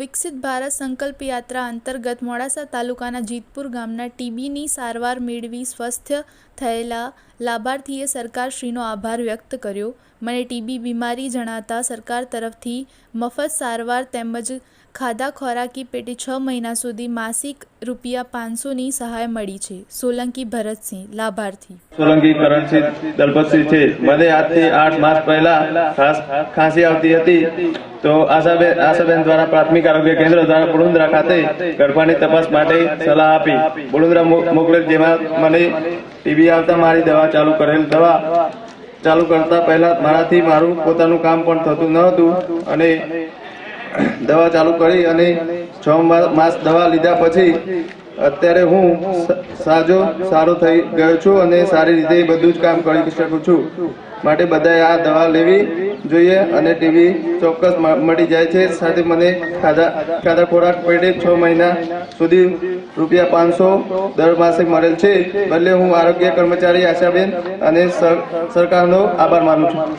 વિકસિત ભારત સંકલ્પ યાત્રા અંતર્ગત મોડાસા તાલુકાના જીતપુર ગામના ટીબીની સારવાર મેળવી સ્વસ્થ થયેલા લાભાર્થીએ સરકારશ્રીનો આભાર વ્યક્ત કર્યો. મને ટીબી બીમારી જણાતા સરકાર તરફથી મફત સારવાર તેમજ ખાધા ખોરાકી પેટે છ મહિના સુધી માસિક રૂપિયા પાંચસોની સહાય મળી છે. સોલંકી ભરતસિંહ, લાભાર્થી. સોલંકી કરણસિંહ દલપતસિંહ છે. મને આજથી આઠ માસ પહેલા ખાંસી આવતી હતી. તો આશાબેન આશાબેન દ્વારા પ્રાથમિક આરોગ્ય કેન્દ્ર દ્વારા બુડુંદ્રા ખાતે ગર્ભાની તપાસ માટે સલાહ આપી. બુડુંદ્રા મો- મોકલેલ જેમાં મને ટીબી આવતા મારી દવા ચાલુ કરેલ દવા ચાલુ કરતા પહેલા મારાથી મારું પોતાનું કામ પણ થતું ન હતું અને દવા ચાલુ કરી અને છ માસ દવા લીધા પછી અત્યારે હું સાજો, સારો થઈ ગયો છું અને સારી રીતે બધું જ કામ કરી શકું છું. માટે બધાએ આ દવા લેવી જોઈએ અને ટીવી ચોક્કસ મળી જાય છે. સાથે મને ખાધા ખાધા ખોરાક પેટે છ મહિના સુધી રૂપિયા પાંચસો દર માસે મળેલ છે. બદલે હું આરોગ્ય કર્મચારી આશાબેન અને સર- સરકારનો આભાર માનું છું.